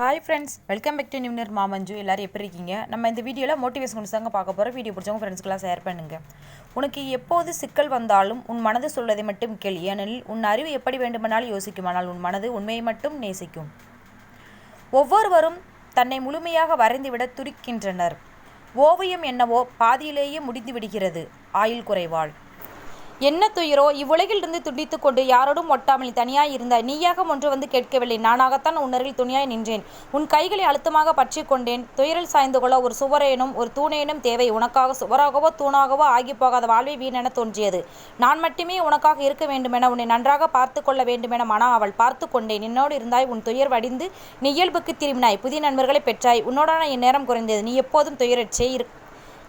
Hi friends welcome back to நியூனர் மாமஞ்சு எல்லோரும் எப்படி இருக்கீங்க? நம்ம இந்த வீடியோவில் மோட்டிவேஷன் தாங்க பார்க்க போகிறோம் வீடியோ பிடிச்சவங்க ஃப்ரெண்ட்ஸ்க்கெலாம் ஷேர் பண்ணுங்கள் உனக்கு எப்போது சிக்கல் வந்தாலும் உன் மனது சொல்வதை மட்டும் கேள். ஏனெனில் உன் அறிவு எப்படி வேண்டுமானாலும் யோசிக்குமானால் உன் மனது உண்மையை மட்டும் நேசிக்கும். ஒவ்வொருவரும் தன்னை முழுமையாக வரைந்துவிட துடிக்கின்றனர். ஓவியம் என்னவோ பாதியிலேயே முடிந்து விடுகிறது. ஆயுள் குறைவாள் என்ன துயரோ இவ்வுலகிலிருந்து துண்டித்துக் கொண்டு யாரோடும் ஒட்டாமல் தனியாய் இருந்தாய். நீயாக ஒன்று வந்து கேட்கவில்லை. நானாகத்தான் உன்னருகில் துணியாய் நின்றேன். உன் கைகளை அழுத்தமாக பற்றி கொண்டேன். துயரில் சாய்ந்து கொள்ள ஒரு சுவரேனும் ஒரு தூணேனும் தேவை. உனக்காக சுவராகவோ தூணாகவோ ஆகி போகாத வாழ்வை வீணென தோன்றியது. நான் மட்டுமே உனக்காக இருக்க வேண்டுமென உன்னை நன்றாக பார்த்து கொள்ள வேண்டுமென மனா அவள் பார்த்து கொண்டேன். என்னோடு இருந்தாய். உன் துயர் வடிந்து நீ இயல்புக்கு திரும்பினாய். புதிய நண்பர்களை பெற்றாய். உன்னோடான என் நேரம் குறைந்தது. நீ எப்போதும் துயரற்றே இரு.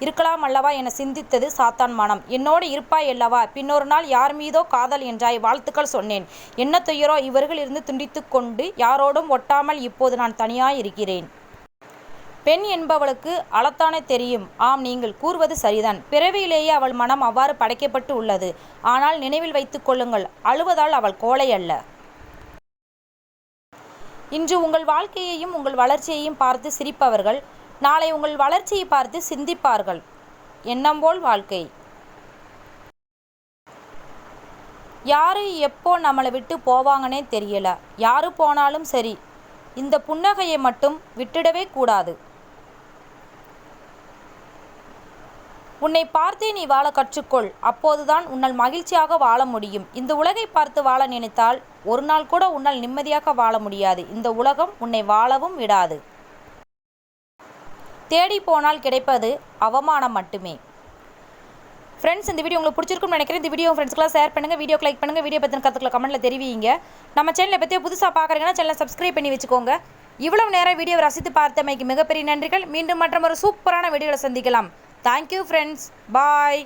இருக்கலாம் அல்லவா என சிந்தித்தது சாத்தான் மனம். என்னோடு இருப்பாய் அல்லவா? பின்னொரு நாள் யார் மீதோ காதல் என்றாய் வாழ்த்துக்கள் சொன்னேன். என்ன துயரோ இவர்கள் இருந்து துண்டித்து கொண்டு யாரோடும் ஒட்டாமல் இப்போது நான் தனியாய் இருக்கிறேன் பெண் என்பவளுக்கு அளத்தானே தெரியும். ஆம் நீங்கள் கூறுவது சரிதான். பிறவியிலேயே அவள் மனம் அவ்வாறு படைக்கப்பட்டு உள்ளது. ஆனால் நினைவில் வைத்துக் கொள்ளுங்கள் அழுவதால் அவள் கோழை அல்ல. இன்று உங்கள் வாழ்க்கையையும் உங்கள் வளர்ச்சியையும் பார்த்து சிரிப்பவர்கள் நாளை உங்கள் வளர்ச்சியை பார்த்து சிந்திப்பார்கள். எண்ணம் போல் வாழ்க்கை. யாரு எப்போ நம்மளை விட்டு போவாங்கன்னே தெரியல. யாரு போனாலும் சரி இந்த புன்னகையை மட்டும் விட்டுடவே கூடாது. உன்னை பார்த்தே நீ வாழ கற்றுக்கொள். அப்போதுதான் உன்னால் மகிழ்ச்சியாக வாழ முடியும். இந்த உலகை பார்த்து வாழ நினைத்தால் ஒரு நாள் கூட உன்னால் நிம்மதியாக வாழ முடியாது. இந்த உலகம் உன்னை வாழவும் விடாது. தேடி போனால் கிடைப்பது அவமானம் மட்டுமே. ஃப்ரெண்ட்ஸ் இந்த வீடியோ உங்களுக்கு பிடிச்சிருக்கும்னு நினைக்கிறேன். இந்த வீடியோ ஃப்ரெண்ட்ஸ்க்குலாம் ஷேர் பண்ணுங்கள் வீடியோ லைக் பண்ணுங்கள் வீடியோ பற்றின கற்றுக்கல கமெண்ட்டில் தெரிவிங்க. நம்ம சேனலை பற்றி புதுசாக பார்க்குறீங்கன்னா சேனலை சப்ஸ்கிரைப் பண்ணி வச்சுக்கோங்க. இவ்வளவு நேரம் வீடியோவை ரசித்து பார்த்தமைக்கு மிகப்பெரிய நன்றிகள். மீண்டும் மற்றும் ஒரு சூப்பரான வீடியோவில் சந்திக்கலாம். Thank you friends bye